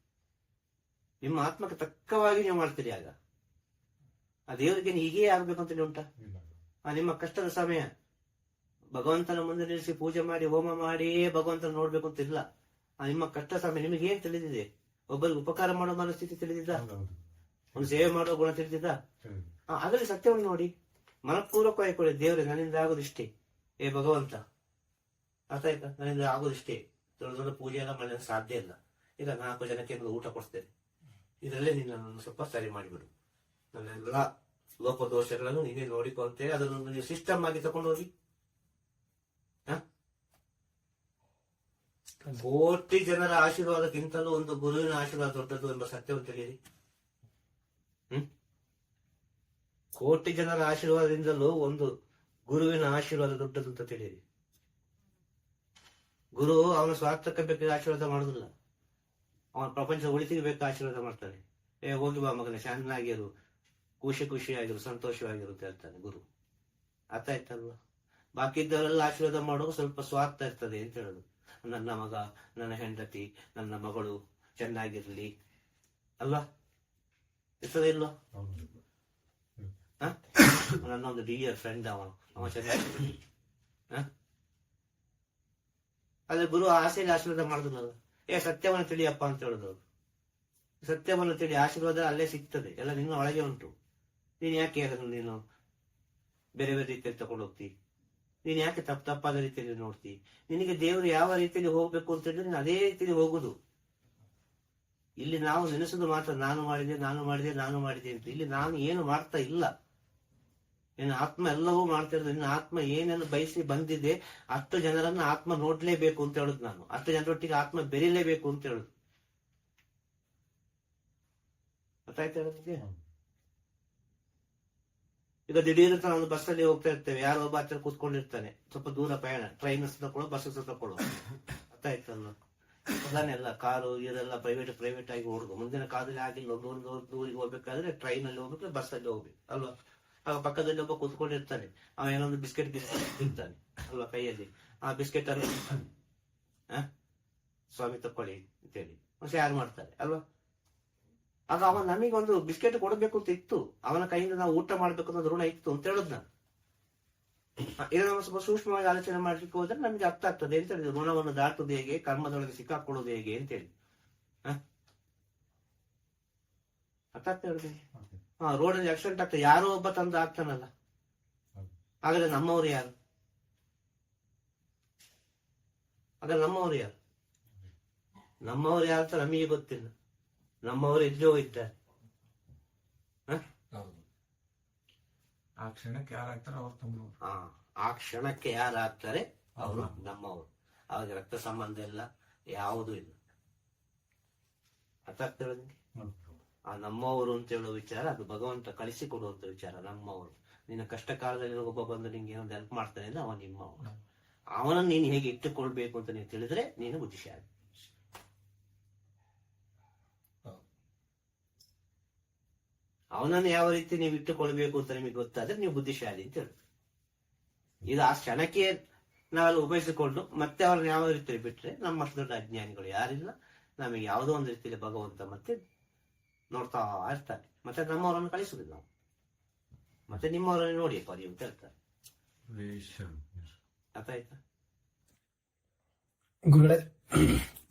ನಿಮ್ಮ ಆತ್ಮಕ್ಕೆ ತಕ್ಕವಾಗಿ ನೀವು ಮಾಡ್ತೀರಿ ಆಗ. ಆ ದೇವರಿಗೆ ಹೀಗೇ ಆಗ್ಬೇಕು ಅಂತ ಉಂಟಾ? ಆ ನಿಮ್ಮ ಕಷ್ಟದ ಸಮಯ. ಭಗವಂತನ ಮುಂದೆ ನಿಲ್ಲಿಸಿ ಪೂಜೆ ಮಾಡಿ ಹೋಮ ಮಾಡಿಯೇ ಭಗವಂತನ ನೋಡ್ಬೇಕು ಅಂತ ಇಲ್ಲ. ಆ ನಿಮ್ಮ ಕಷ್ಟ ಸಮಯ ನಿಮಗೆ ಏನ್ ತಿಳಿದಿದೆ? ಒಬ್ಬರಿಗೆ ಉಪಕಾರ ಮಾಡೋ ಮನಸ್ಥಿತಿ ತಿಳಿದಿದ್ದ? ಒಂದು ಸೇವೆ ಮಾಡೋ ಗುಣ ತಿಳಿದಿದ್ದ. ಆ, ಅದರಲ್ಲಿ ಸತ್ಯವನ್ನು ನೋಡಿ. ಮನಪೂರ್ವಕವಾಗಿ ಕೊಡಿ ದೇವರೇ ನನ್ನಿಂದ ಆಗೋದಿಷ್ಟೇ. ಏ ಭಗವಂತ ಅರ್ಥ ಆಯ್ತಾ? ನನ್ನಿಂದ ಆಗೋದಿಷ್ಟೇ. ದೊಡ್ಡ ದೊಡ್ಡ ಪೂಜೆ ಎಲ್ಲ ಮಾಡಲಿಕ್ಕೆ ಸಾಧ್ಯ ಇಲ್ಲ. ಈಗ ನಾಲ್ಕು ಜನಕ್ಕೆ ಊಟ ಕೊಡ್ತೇನೆ. ಇದರಲ್ಲೇ ನೀನು ನನ್ನನ್ನು ಸ್ವಲ್ಪ ಸರಿ ಮಾಡಿಬಿಡು. ನನ್ನೆಲ್ಲ ಲೋಪದೋಷಗಳನ್ನು ನೀನೇ ನೋಡಿಕೊಂತೇವೆ ಅದನ್ನು ನೀವು ಸಿಸ್ಟಮ್ ಆಗಿ ತಗೊಂಡು ಹೋಗಿ? ಕೋಟಿ ಜನರ ಆಶೀರ್ವಾದಕ್ಕಿಂತಲೂ ಒಂದು ಗುರುವಿನ ಆಶೀರ್ವಾದ ದೊಡ್ಡದು ಎಂಬ ಸತ್ಯವನ್ನು ತಿಳಿಯಿರಿ ಹ್ಮ್ ಕೋಟಿ ಜನರ ಆಶೀರ್ವಾದದಿಂದಲೂ ಒಂದು ಗುರುವಿನ ಆಶೀರ್ವಾದ ದೊಡ್ಡದು ಅಂತ ತಿಳಿಯಿರಿ. ಗುರು ಅವನ ಸ್ವಾರ್ಥಕ್ಕೆ ಬೇಕಾದ ಆಶೀರ್ವಾದ ಮಾಡುದಿಲ್ಲ. ಅವನ ಪ್ರಪಂಚ ಉಳಿತಿಗೆ ಬೇಕಾದ ಆಶೀರ್ವಾದ ಮಾಡ್ತಾನೆ ಏ, ಹೋಗಿ ಬಾ ಮಗನ ಶಾಂತನಾಗಿರು ಖುಷಿ ಖುಷಿಯಾಗಿರು, ಸಂತೋಷವಾಗಿರು ಅಂತ ಹೇಳ್ತಾನೆ ಗುರು. ಅರ್ಥ ಆಯ್ತಲ್ವಾ? ಬಾಕಿ ಇದ್ದವರೆಲ್ಲ ಆಶೀರ್ವಾದ ಮಾಡೋದು ಸ್ವಲ್ಪ ಸ್ವಾರ್ಥ ಇರ್ತದೆ ಅಂತ ಹೇಳುದು. ನನ್ನ ಮಗ, ನನ್ನ ಹೆಂಡತಿ, ನನ್ನ ಮಗಳು ಚೆನ್ನಾಗಿರ್ಲಿ. ಅಲ್ವಾ? ಇರ್ತದೆ ಇಲ್ವಾ? ನನ್ನ ಒಂದು ಡಿಯರ್ ಫ್ರೆಂಡ್ ಅವನು ಅವ ಚೆನ್ನಾಗಿ ಅದೇ ಗುರು ಆಸೆಯಲ್ಲಿ ಆಶೀರ್ವಾದ ಮಾಡಿದ್ರು ಏ ಸತ್ಯವನ್ನು ತಿಳಿಯಪ್ಪ ಅಂತ ಹೇಳುದು ಅವ್ರು. ಸತ್ಯವನ್ನು ತಿಳಿ ಆಶೀರ್ವಾದ ಅಲ್ಲೇ ಸಿಗ್ತದೆ ಎಲ್ಲ ನಿನ್ನ ಒಳಗೆ ಉಂಟು ನೀನ್ ಯಾಕೆ ಅದನ್ನು ನೀನು ಬೇರೆ ಬೇರೆ ರೀತಿಯಲ್ಲಿ ತಗೊಂಡು ಹೋಗ್ತಿ ನೀನ್ ಯಾಕೆ ತಪ್ಪು ತಪ್ಪಾದ ರೀತಿಯಲ್ಲಿ ನೋಡ್ತಿ ನಿನಗೆ ದೇವರು ಯಾವ ರೀತಿಯಲ್ಲಿ ಹೋಗ್ಬೇಕು ಅಂತ ಹೇಳಿದ್ರೆ ಅದೇ ರೀತಿಯಲ್ಲಿ ಹೋಗುದು ಇಲ್ಲಿ ನಾವು ನೆನೆಸುದು ಮಾತ್ರ ನಾನು ಮಾಡಿದೆ ನಾನು ಮಾಡಿದೆ ನಾನು ಮಾಡಿದೆ ಅಂತ ಇಲ್ಲಿ ನಾನು ಏನು ಮಾಡ್ತಾ ಇಲ್ಲ ನಿನ್ನ ಆತ್ಮ ಎಲ್ಲವೂ ಮಾಡ್ತಿರೋದು, ನಿನ್ನ ಆತ್ಮ ಏನೇನು ಬಯಸಿ ಬಂದಿದೆ, ಹತ್ತು ಜನರನ್ನ ಆತ್ಮ ನೋಡ್ಲೇಬೇಕು ಅಂತ ಹೇಳುದು ನಾನು. ಹತ್ತು ಜನರೊಟ್ಟಿಗೆ ಆತ್ಮ ಬೆರೀಲೇಬೇಕು ಅಂತ ಹೇಳುದು. ಈಗ ದಿಢೀರ್ ನಾವು ಬಸ್ ಅಲ್ಲಿ ಹೋಗ್ತಾ ಇರ್ತೇವೆ. ಯಾರೋ ಒಬ್ಬ ಹತ್ತಿರ ಕೂತ್ಕೊಂಡಿರ್ತಾನೆ. ಸ್ವಲ್ಪ ದೂರ ಪ್ರಯಾಣ. ಟ್ರೈನ್ ತಕೊಳ್ಳೋ ಬಸ್ ತಕೊಳ್ಳೋ. ಗೊತ್ತಾಯ್ತಲ್ಲ? ಎಲ್ಲ ಕಾರು, ಇದೆಲ್ಲ ಪ್ರೈವೇಟ್ ಪ್ರೈವೇಟ್ ಆಗಿ ಓಡುದು. ಮುಂದಿನ ಕಾಲದಲ್ಲಿ ಆಗಿಲ್ಲ. ಒಂದು ಒಂದು ದೂರಿಗೆ ಹೋಗ್ಬೇಕಾದ್ರೆ ಟ್ರೈನ್ ಅಲ್ಲಿ ಹೋಗ್ಬೇಕು ಬಸ್ ಅಲ್ಲಿ ಹೋಗ್ಬೇಕು. ಅಲ್ವಾ? ಆಗ ಪಕ್ಕದಲ್ಲಿ ಒಬ್ಬ ಕೂತ್ಕೊಂಡಿರ್ತಾನೆ ಅವ ಏನೊಂದು ಬಿಸ್ಕೆಟ್ ಇರ್ತಾನೆ ಅಲ್ವಾ ಕೈಯಲ್ಲಿ? ಆ ಬಿಸ್ಕೆಟ್ ಆ? ಸ್ವಾಮಿ ತಕೊಳ್ಳಿ ಅಂತೇಳಿ. ಯಾರು ಮಾಡ್ತಾರೆ? ಅಲ್ವಾ? ಆಗ ಅವ ಒಂದು ಬಿಸ್ಕೆಟ್ ಕೊಡಬೇಕು ಅಂತ ಇತ್ತು. ಅವನ ಕೈಯಿಂದ ನಾವು ಊಟ ಮಾಡ್ಬೇಕು ಅಂತ ಋಣ ಇತ್ತು ಅಂತ ಹೇಳೋದು ನಾನು. ಇದನ್ನ ಸ್ವಲ್ಪ ಸೂಕ್ಷ್ಮವಾಗಿ ಆಲೋಚನೆ ಮಾಡ್ಲಿಕ್ಕೆ ಹೋದ್ರೆ ನಮ್ಗೆ ಅರ್ಥ ಆಗ್ತದೆ. ಅಂತ ಹೇಳಿದ್ರು? ಋಣವನ್ನು ದಾಟುದು ಹೇಗೆ? ಕರ್ಮದೊಳಗೆ ಸಿಕ್ಕಾಕೊಳ್ಳೋದು ಹೇಗೆ ಅಂತ ಹೇಳಿ ಹ? ಅರ್ಥ ಆಗ್ತಾ ರೋಡಲ್ಲಿ ಆಕ್ಸಿಡೆಂಟ್ ಆಗ್ತದೆ ಯಾರೋ ಒಬ್ಬ ತಂದು ಆಗ್ತಾನಲ್ಲ ಆದ್ರೆ ಹಾಗಾದ್ರೆ ನಮ್ಮವ್ರು ಯಾರು? ಹಾಗಾದ್ರೆ ನಮ್ಮವ್ರು ಯಾರು? ನಮ್ಮವ್ರು ಯಾರು ಅಂತ ನಮಗೆ ಗೊತ್ತಿಲ್ಲ. ನಮ್ಮವ್ರು ಎಲ್ಲಿ ಹೋಗಿದ್ದಾರೆ ಆ ಕ್ಷಣಕ್ಕೆ ಯಾರಾಗ್ತಾರೆ ಅವ್ರು ತಮ್ಮವ್ರು. ಹಾ ಆ ಕ್ಷಣಕ್ಕೆ ಯಾರಾಗ್ತಾರೆ ಅವರು ನಮ್ಮವರು. ಅವಾಗ ರಕ್ತ ಸಂಬಂಧ ಇಲ್ಲ ಯಾವುದೂ ಇಲ್ಲ. ಅರ್ಥ ಆಗ್ತದೆ. ಆ ನಮ್ಮವರು ಅಂತ ಹೇಳೋ ವಿಚಾರ, ಅದು ಭಗವಂತ ಕಳಿಸಿ ಕೊಡುವಂತ ವಿಚಾರ, ನಮ್ಮವರು. ನಿನ್ನ ಕಷ್ಟ ಕಾಲದಲ್ಲಿ ಒಬ್ಬ ಬಂದು ನಿಂಗೆ ಏನೊಂದು ಹೆಲ್ಪ್ ಮಾಡ್ತಾನೆ ಅಂದ್ರೆ ಅವ ನಿಮ್ಮವನು. ಅವನನ್ನು ನೀನು ಹೇಗೆ ಇಟ್ಟುಕೊಳ್ಬೇಕು ಅಂತ ನೀವು ತಿಳಿದ್ರೆ ನೀನು ಬುದ್ಧಿಶಾಲಿ. ಅವನನ್ನು ಯಾವ ರೀತಿ ನೀವು ಇಟ್ಟುಕೊಳ್ಬೇಕು ಅಂತ ನಿಮಗೆ ಗೊತ್ತಾದ್ರೆ ನೀವು ಬುದ್ಧಿಶಾಲಿ ಅಂತ ಹೇಳುದು ಇದು ಆ ಕ್ಷಣಕ್ಕೆ ನಾವೆಲ್ಲ ಉಪಯೋಗಿಸಿಕೊಂಡು ಮತ್ತೆ ಅವ್ರನ್ನ ಯಾವ ರೀತಿ ಬಿಟ್ರೆ ನಮ್ಮ ದೊಡ್ಡ ಅಜ್ಞಾನಿಗಳು ಯಾರಿಲ್ಲ. ನಮಗೆ ಯಾವುದೋ ಒಂದು ರೀತಿಯಲ್ಲಿ ಭಗವಂತ ಮತ್ತೆ ನೋಡ್ತಾ ಇರ್ತಾರೆ. ಮತ್ತೆ ನಮ್ಮವರನ್ನು ಕಳಿಸುದಿಲ್ಲ ನಾವು. ಮತ್ತೆ ನಿಮ್ಮವರನ್ನು ನೋಡಿ ನೀವು ಅಂತ ಹೇಳ್ತಾರೆ ಅರ್ಥ ಆಯ್ತಾ ಗುರುಗಳೇ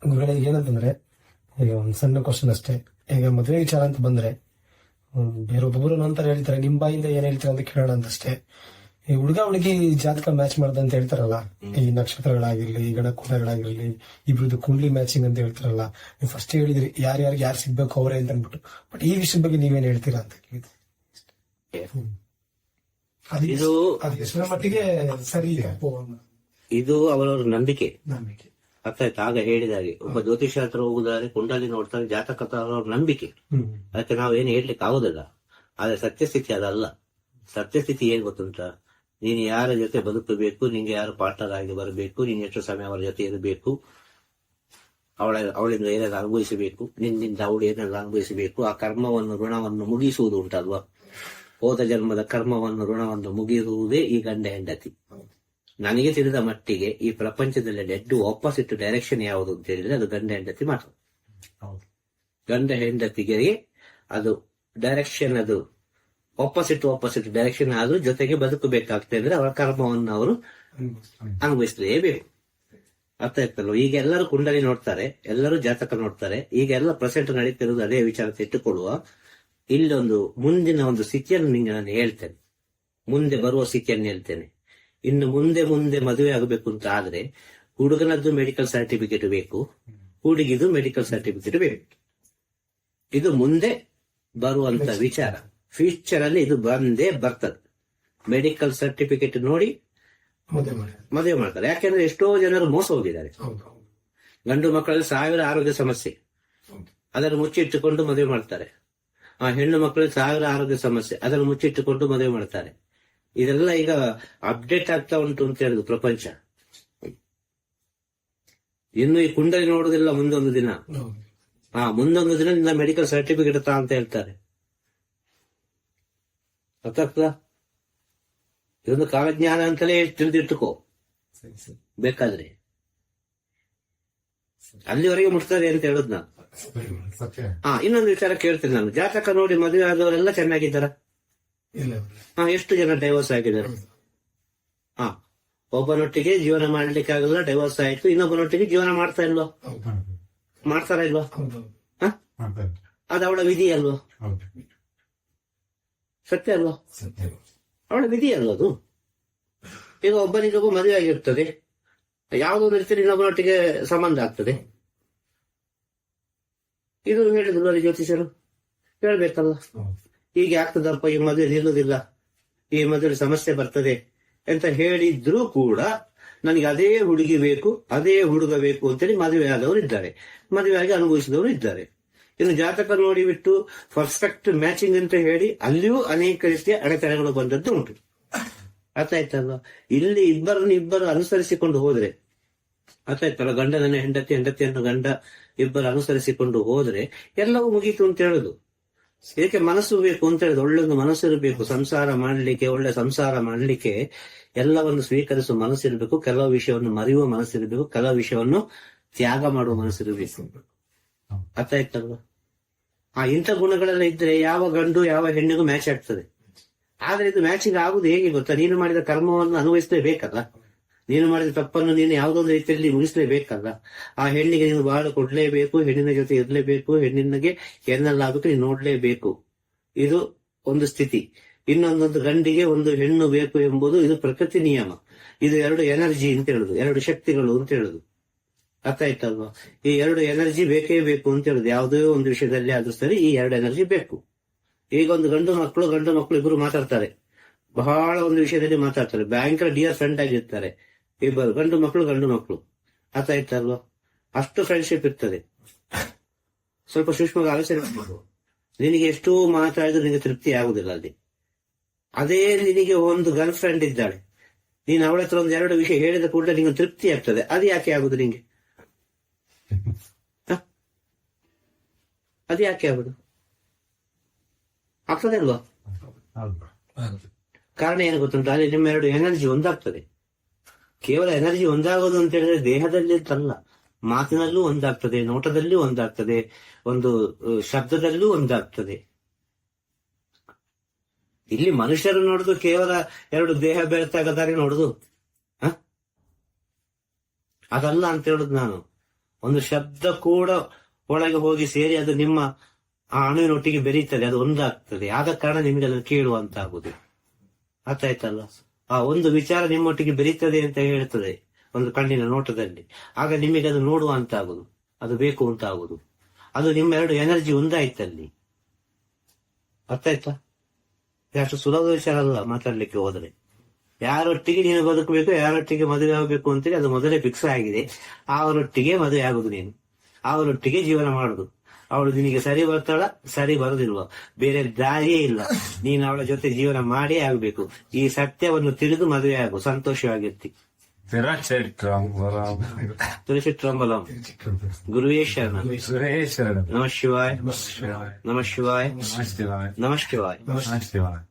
ಗುರುಗಳೇ ಈಗ ಏನಂತಂದ್ರೆ ಈಗ ಒಂದು ಸಣ್ಣ ಕ್ವಶನ್ ಅಷ್ಟೇ. ಈಗ ಮದುವೆ ವಿಚಾರ ಅಂತ ಬಂದ್ರೆ ಬೇರೊಬ್ಬರು ನಂತರ ಹೇಳ್ತಾರೆ ನಿಮ್ಮ ಬಾಯಿಂದ ಏನ್ ಹೇಳ್ತಾರೆ ಅಂತ ಕೇಳೋಣ ಅಂತಷ್ಟೇ ಈ ಹುಡುಗ ಹುಡುಗಿ ಜಾತಕ ಮ್ಯಾಚ್ ಮಾಡ್ದ ಅಂತ ಹೇಳ್ತಾರಲ್ಲ ಈ ನಕ್ಷತ್ರಗಳಾಗಿರ್ಲಿ ಈ ಗಣಕುಟಗಳಾಗಿರ್ಲಿ ಇಬ್ರದ್ದು ಕುಂಡ್ಲಿ ಮ್ಯಾಚಿಂಗ್ ಅಂತ ಹೇಳ್ತಾರಲ್ಲ ನೀವು ಫಸ್ಟ್ ಹೇಳಿದ್ರಿ ಯಾರ್ಯಾರಿಗೆ ಯಾರು ಸಿಗ್ಬೇಕು ಅವರೇ ಅಂತ ಅನ್ಬಿಟ್ಟು ಬಟ್ ಈ ವಿಷಯದ ಬಗ್ಗೆ ನೀವೇನ್ ಹೇಳ್ತೀರಾ ಅಂತ ಕೇಳಿದ್ರೆ? ಇದು ಅದು ಎಷ್ಟರ ಮಟ್ಟಿಗೆ ಸರಿ ಇದೆ? ಇದು ಅವರವರ ನಂಬಿಕೆ. ನಂಬಿಕೆ. ಅರ್ಥ ಆಯ್ತಾ? ಆಗ ಹೇಳಿದಾಗೆ ಒಬ್ಬ ಜ್ಯೋತಿಷ ಹತ್ರ ಹೋಗುದಾದ್ರೆ ಕುಂಡಲಿ ನೋಡ್ತಾರೆ ಜಾತಕ ಅವರ ನಂಬಿಕೆ. ಅದಕ್ಕೆ ನಾವ್ ಏನ್ ಹೇಳ್ಲಿಕ್ಕೆ ಆಗುದಿಲ್ಲ. ಆದ್ರೆ ಸತ್ಯಸ್ಥಿತಿ ಅದಲ್ಲ. ಸತ್ಯಸ್ಥಿತಿ ಏನ್ ಗೊತ್ತುಂಟ? ನೀನು ಯಾರ ಜೊತೆ ಬದುಕಬೇಕು ನಿಂಗೆ ಯಾರು ಪಾರ್ಟ್ನರ್ ಆಗಿ ಬರಬೇಕು ನೀನು ಎಷ್ಟು ಸಮಯ ಅವರ ಜೊತೆ ಇರಬೇಕು ಅವಳ ಅವಳಿಂದ ಏನಾದ್ರು ಅನುಭವಿಸಬೇಕು ನಿನ್ನಿಂದ ಅವಳು ಏನಾದ್ರು ಅನುಭವಿಸಬೇಕು ಆ ಕರ್ಮವನ್ನು ಋಣವನ್ನು ಮುಗಿಸುವುದು ಉಂಟಲ್ವಾ? ಹೋದ ಜನ್ಮದ ಕರ್ಮವನ್ನು ಋಣವನ್ನು ಮುಗಿಸುವುದೇ ಈ ಗಂಡ ಹೆಂಡತಿ. ನನಗೆ ತಿಳಿದ ಮಟ್ಟಿಗೆ ಈ ಪ್ರಪಂಚದಲ್ಲಿ ಡೆಡ್ ಆಪೋಸಿಟ್ ಡೈರೆಕ್ಷನ್ ಯಾವುದು ಅಂತ ಹೇಳಿದ್ರೆ ಅದು ಗಂಡ ಹೆಂಡತಿ ಮಾತ್ರ. ಹೌದು. ಗಂಡ ಹೆಂಡತಿಗೆ ಅದು ಡೈರೆಕ್ಷನ್ ಅದು ಆಪೋಸಿಟ್ ಆಪೋಸಿಟ್ ಡೈರೆಕ್ಷನ್ ಆದ್ರೂ ಜೊತೆಗೆ ಬದುಕಬೇಕಾಗ್ತದೆ ಅಂದ್ರೆ ಅವರ ಕರ್ಮವನ್ನು ಅವರು ಅನುಭವಿಸಲೇಬೇಕು ಅರ್ಥ ಆಯ್ತಲ್ವ? ಈಗ ಎಲ್ಲರೂ ಕುಂಡಲಿ ನೋಡ್ತಾರೆ, ಎಲ್ಲರೂ ಜಾತಕ ನೋಡ್ತಾರೆ. ಈಗ ಎಲ್ಲ ಪ್ರೆಸೆಂಟ್ ನಡೀತಿರೋದು ಅದೇ ವಿಚಾರ ಇಟ್ಟುಕೊಳ್ಳುವ. ಇಲ್ಲೊಂದು ಮುಂದಿನ ಒಂದು ಸ್ಥಿತಿಯನ್ನು ನಿಂಗೆ ನಾನು ಹೇಳ್ತೇನೆ. ಮುಂದೆ ಬರುವ ಸ್ಥಿತಿಯನ್ನು ಹೇಳ್ತೇನೆ. ಇನ್ನು ಮುಂದೆ ಮುಂದೆ ಮದುವೆ ಆಗಬೇಕು ಅಂತ ಆದ್ರೆ ಹುಡುಗನದ್ದು ಮೆಡಿಕಲ್ ಸರ್ಟಿಫಿಕೇಟ್ ಬೇಕು, ಹುಡುಗಿದು ಮೆಡಿಕಲ್ ಸರ್ಟಿಫಿಕೇಟ್ ಬೇಕು. ಇದು ಮುಂದೆ ಬರುವಂತ ವಿಚಾರ. ಫ್ಯೂಚರ್ ಅಲ್ಲಿ ಇದು ಬಂದೇ ಬರ್ತದೆ. ಮೆಡಿಕಲ್ ಸರ್ಟಿಫಿಕೇಟ್ ನೋಡಿ ಮದುವೆ ಮಾಡಿ ಮದುವೆ ಮಾಡ್ತಾರೆ. ಯಾಕೆಂದ್ರೆ ಎಷ್ಟೋ ಜನರು ಮೋಸ ಹೋಗಿದ್ದಾರೆ. ಗಂಡು ಮಕ್ಕಳಲ್ಲಿ ಸಾವಿರ ಆರೋಗ್ಯ ಸಮಸ್ಯೆ. ಅದನ್ನು ಮುಚ್ಚಿಟ್ಟುಕೊಂಡು ಮದುವೆ ಮಾಡ್ತಾರೆ. ಆ ಹೆಣ್ಣು ಮಕ್ಕಳಲ್ಲಿ ಸಾವಿರ ಆರೋಗ್ಯ ಸಮಸ್ಯೆ. ಅದನ್ನು ಮುಚ್ಚಿಟ್ಟುಕೊಂಡು ಮದುವೆ ಮಾಡ್ತಾರೆ. ಇದೆಲ್ಲ ಈಗ ಅಪ್ಡೇಟ್ ಆಗ್ತಾ ಉಂಟು ಅಂತ ಹೇಳುದು ಪ್ರಪಂಚ. ಇನ್ನು ಈ ಕುಂಡಲಿ ನೋಡುದಿಲ್ಲ ಮುಂದೊಂದು ದಿನ. ಹಾ ಮುಂದೊಂದು ದಿನ ನಿನ್ನ ಮೆಡಿಕಲ್ ಸರ್ಟಿಫಿಕೇಟ್ ತಾ ಅಂತ ಹೇಳ್ತಾರೆ. ಗೊತ್ತಾಗ್ತದ ಇದೊಂದು ಕಾಲಜ್ಞಾನ ಅಂತಲೇ ತಿಳಿದಿಟ್ಟುಕೋ. ಬೇಕಾದ್ರೆ. ಅಲ್ಲಿವರೆಗೆ ಮುಟ್ತಾರೆ ಅಂತ ಹೇಳುದ್ ನಾನು. ಹಾ ಇನ್ನೊಂದು ವಿಚಾರ ಕೇಳ್ತೇನೆ ನಾನು. ಜಾತಕ ನೋಡಿ ಮದುವೆ ಆದವರೆಲ್ಲ ಚೆನ್ನಾಗಿದ್ದಾರ? ಹಾ ಎಷ್ಟು ಜನ ಡೈವರ್ಸ್ ಆಗಿದ್ದಾರೆ? ಹಾ ಒಬ್ಬನೊಟ್ಟಿಗೆ ಜೀವನ ಮಾಡ್ಲಿಕ್ಕೆ ಆಗಲ್ಲ ಡೈವರ್ಸ್ ಆಯ್ತು. ಇನ್ನೊಬ್ಬನೊಟ್ಟಿಗೆ ಜೀವನ ಮಾಡ್ತಾ ಇಲ್ವೋ? ಮಾಡ್ತಾರ. ಇಲ್ವಾ? ಅದು ಅವಳ ವಿಧಿ ಅಲ್ವೋ? ಸತ್ಯ ಅಲ್ಲ ಸತ್ಯ ಅವಳ ವಿಧಿ ಅಲ್ವ ಅದು ಈಗ ಒಬ್ಬನಿಗೊಬ್ಬ ಮದುವೆ ಆಗಿರ್ತದೆ. ಯಾವುದೋ ರೀತಿಯಲ್ಲಿ ಇನ್ನೊಬ್ಬನೊಟ್ಟಿಗೆ ಸಂಬಂಧ ಆಗ್ತದೆ. ಇದು ಹೇಳಿದ್ರು ಜ್ಯೋತಿಷರು ಹೇಳ್ಬೇಕಲ್ಲ ಹೀಗೆ ಆಗ್ತದಪ್ಪ ಈ ಮದುವೆ ನಿಲ್ಲುವುದಿಲ್ಲ ಈ ಮದುವೆ ಸಮಸ್ಯೆ ಬರ್ತದೆ ಅಂತ ಹೇಳಿದ್ರೂ ಕೂಡ ನನಗೆ ಅದೇ ಹುಡುಗಿ ಬೇಕು ಅದೇ ಹುಡುಗ ಬೇಕು ಅಂತೇಳಿ ಮದುವೆ ಆದವರು ಇದ್ದಾರೆ ಮದುವೆ ಆಗಿ ಅನುಭವಿಸಿದವರು ಇದ್ದಾರೆ ಇನ್ನು ಜಾತಕ ನೋಡಿ ಬಿಟ್ಟು ಪರ್ಫೆಕ್ಟ್ ಮ್ಯಾಚಿಂಗ್ ಅಂತ ಹೇಳಿ ಅಲ್ಲಿಯೂ ಅನೇಕ ರೀತಿಯ ಅಡೆತಡೆಗಳು ಬಂದದ್ದು ಉಂಟು. ಅರ್ಥ ಆಯ್ತಲ್ವಾ ಇಲ್ಲಿ ಇಬ್ಬರನ್ನು ಇಬ್ಬರು ಅನುಸರಿಸಿಕೊಂಡು ಹೋದ್ರೆ ಅರ್ಥ ಆಯ್ತಲ್ಲ ಗಂಡನನ್ನ ಹೆಂಡತಿ ಹೆಂಡತಿಯನ್ನು ಗಂಡ ಇಬ್ಬರು ಅನುಸರಿಸಿಕೊಂಡು ಹೋದ್ರೆ ಎಲ್ಲವೂ ಮುಗೀತು ಅಂತ ಹೇಳುದು. ಏಕೆ ಮನಸ್ಸು ಬೇಕು ಅಂತ ಹೇಳಿದ್ರೆ ಒಳ್ಳೊಂದು ಮನಸ್ಸಿರಬೇಕು ಸಂಸಾರ ಮಾಡ್ಲಿಕ್ಕೆ ಒಳ್ಳೆ ಸಂಸಾರ ಮಾಡ್ಲಿಕ್ಕೆ ಎಲ್ಲವನ್ನು ಸ್ವೀಕರಿಸುವ ಮನಸ್ಸಿರಬೇಕು. ಕೆಲವು ವಿಷಯವನ್ನು ಮರೆಯುವ ಮನಸ್ಸಿರಬೇಕು. ಕೆಲವು ವಿಷಯವನ್ನು ತ್ಯಾಗ ಮಾಡುವ ಮನಸ್ಸಿರಬೇಕು. ಅರ್ಥ ಆಯ್ತಲ್ವಾ ಆ ಇಂಥ ಗುಣಗಳೆಲ್ಲ ಇದ್ರೆ ಯಾವ ಗಂಡು ಯಾವ ಹೆಣ್ಣಿಗೂ ಮ್ಯಾಚ್ ಆಗ್ತದೆ. ಆದ್ರೆ ಇದು ಮ್ಯಾಚಿಂಗ್ ಆಗುದು ಹೇಗೆ ಗೊತ್ತಾ? ನೀನು ಮಾಡಿದ ಕರ್ಮವನ್ನು ಅನುಭವಿಸಲೇಬೇಕಲ್ಲ? ನೀನು ಮಾಡಿದ ತಪ್ಪನ್ನು ನೀನು ಯಾವುದೊಂದು ರೀತಿಯಲ್ಲಿ ಮುಗಿಸಲೇಬೇಕಲ್ಲ? ಆ ಹೆಣ್ಣಿಗೆ ನೀನು ಬಹಳ ಕೊಡ್ಲೇಬೇಕು, ಹೆಣ್ಣಿನ ಜೊತೆ ಇರಲೇಬೇಕು, ಹೆಣ್ಣಿನಗೆ ಏನೆಲ್ಲಾಗಬೇಕು ನೀನು ನೋಡ್ಲೇಬೇಕು. ಇದು ಒಂದು ಸ್ಥಿತಿ. ಇನ್ನೊಂದೊಂದು ಗಂಡಿಗೆ ಒಂದು ಹೆಣ್ಣು ಬೇಕು ಎಂಬುದು ಇದು ಪ್ರಕೃತಿ ನಿಯಮ. ಇದು ಎರಡು ಎನರ್ಜಿ ಅಂತ ಹೇಳುದು, ಎರಡು ಶಕ್ತಿಗಳು ಅಂತ ಹೇಳುದು. ಅರ್ಥ ಆಯ್ತಲ್ವಾ? ಈ ಎರಡು ಎನರ್ಜಿ ಬೇಕೇ ಬೇಕು ಅಂತ ಹೇಳುದು. ಯಾವುದೇ ಒಂದು ವಿಷಯದಲ್ಲಿ ಆದ್ರೂ ಸರಿ ಈ ಎರಡು ಎನರ್ಜಿ ಬೇಕು. ಈಗ ಒಂದು ಗಂಡು ಮಕ್ಕಳು ಗಂಡು ಮಕ್ಕಳು ಇಬ್ಬರು ಮಾತಾಡ್ತಾರೆ. ಬಹಳ ಒಂದು ವಿಷಯದಲ್ಲಿ ಮಾತಾಡ್ತಾರೆ. ಭಯಂಕರ ಡಿಯರ್ ಫ್ರೆಂಡ್ ಆಗಿರ್ತಾರೆ. ಇಬ್ಬರು ಗಂಡು ಮಕ್ಕಳು ಗಂಡು ಮಕ್ಕಳು ಅರ್ಥ ಆಯ್ತಲ್ವಾ? ಅಷ್ಟು ಫ್ರೆಂಡ್ಶಿಪ್ ಇರ್ತದೆ. ಸ್ವಲ್ಪ ಸೂಕ್ಷ್ಮ ಆಲೋಚನೆ ನಿನಗೆ ಎಷ್ಟು ಮಾತಾಡಿದ್ರು ನಿನಗೆ ತೃಪ್ತಿ ಆಗುದಿಲ್ಲ ಅಲ್ಲಿ. ಅದೇ ನಿನಗೆ ಒಂದು ಗರ್ಲ್ ಫ್ರೆಂಡ್ ಇದ್ದಾಳೆ. ನೀನು ಅವಳ ಹತ್ರ ಒಂದು ಎರಡು ವಿಷಯ ಹೇಳಿದ ಕೂಡ ನಿಮಗೆ ತೃಪ್ತಿ ಆಗ್ತದೆ. ಅದು ಯಾಕೆ ಆಗುದು ನಿಂಗೆ? ಅದು ಯಾಕೆ ಆಗುದು ಆಗ್ತದೆ ಅಲ್ವಾ ಕಾರಣ ಏನು ಗೊತ್ತುಂಟು ಅಲ್ಲಿ ನಿಮ್ಮ ಎರಡು ಎನರ್ಜಿ ಒಂದಾಗ್ತದೆ ಕೇವಲ ಎನರ್ಜಿ ಒಂದಾಗೋದು ಅಂತ ಹೇಳಿದ್ರೆ ದೇಹದಲ್ಲಿ ಅಂತಲ್ಲ ಮಾತಿನಲ್ಲೂ ಒಂದಾಗ್ತದೆ ನೋಟದಲ್ಲೂ ಒಂದಾಗ್ತದೆ ಒಂದು ಶಬ್ದದಲ್ಲೂ ಒಂದಾಗ್ತದೆ ಇಲ್ಲಿ ಮನುಷ್ಯರು ನೋಡುದು ಕೇವಲ ಎರಡು ದೇಹ ಬೆಳೆತಾಗದಾರೆ ನೋಡುದು? ಅದಲ್ಲ ಅಂತ ಹೇಳುದು ನಾನು ಒಂದು ಶಬ್ದ ಕೂಡ ಒಳಗೆ ಹೋಗಿ ಸೇರಿ ಅದು ನಿಮ್ಮ ಆ ಅಣುವಿನೊಟ್ಟಿಗೆ ಬೆರೀತದೆ, ಅದು ಒಂದಾಗ್ತದೆ. ಆದ ಕಾರಣ ನಿಮಗೆ ಅದನ್ನು ಕೇಳುವಂತ ಆಗುದು ಅರ್ಥ ಆಯ್ತಲ್ಲ ಆ ಒಂದು ವಿಚಾರ ನಿಮ್ಮೊಟ್ಟಿಗೆ ಬೆರೀತದೆ ಅಂತ ಹೇಳ್ತದೆ, ಒಂದು ಕಣ್ಣಿನ ನೋಟದಲ್ಲಿ. ಆಗ ನಿಮಗೆ ಅದು ನೋಡುವ ಅಂತ ಆಗುದು ಅದು ಬೇಕು ಅಂತ ಆಗುದು ಅದು ನಿಮ್ಮ ಎರಡು ಎನರ್ಜಿ ಒಂದಾಯ್ತಲ್ಲಿ. ಅರ್ಥ ಆಯ್ತಾ ಅಷ್ಟು ಸುಲಭ ವಿಚಾರ ಅಲ್ಲ ಮಾತಾಡ್ಲಿಕ್ಕೆ ಹೋದ್ರೆ. ಯಾರೊಟ್ಟಿಗೆ ನೀನು ಬದುಕಬೇಕು ಯಾರೊಟ್ಟಿಗೆ ಮದುವೆ ಆಗಬೇಕು ಅಂತೇಳಿ ಅದು ಮೊದಲೇ ಫಿಕ್ಸ್ ಆಗಿದೆ. ಅವರೊಟ್ಟಿಗೆ ಮದುವೆ ಆಗುದು ನೀನು. ಅವರೊಟ್ಟಿಗೆ ಜೀವನ ಮಾಡುದು ಅವಳು ನಿನಗೆ ಸರಿ ಬರ್ತಾಳ? ಸರಿ ಬರುದಿಲ್ವ ಬೇರೆ ದಾರಿಯೇ ಇಲ್ಲ. ನೀನು ಅವಳ ಜೊತೆ ಜೀವನ ಮಾಡಿ ಆಗ್ಬೇಕು. ಈ ಸತ್ಯವನ್ನು ತಿಳಿದು ಮದುವೆ ಆಗು. ಸಂತೋಷವಾಗಿರ್ತಿ. ತುಳಸಿ ತುಳಸಿಟ್ರಂಬಲಂ ಗುರುವೇ ಶರಣ. ನಮ ಶಿವಾಯ್. ನಮಃ ಶಿವಾಯ್. ನಮ ಶಿವಾಯ್. ನಮಃ ಶಿವಾಯ.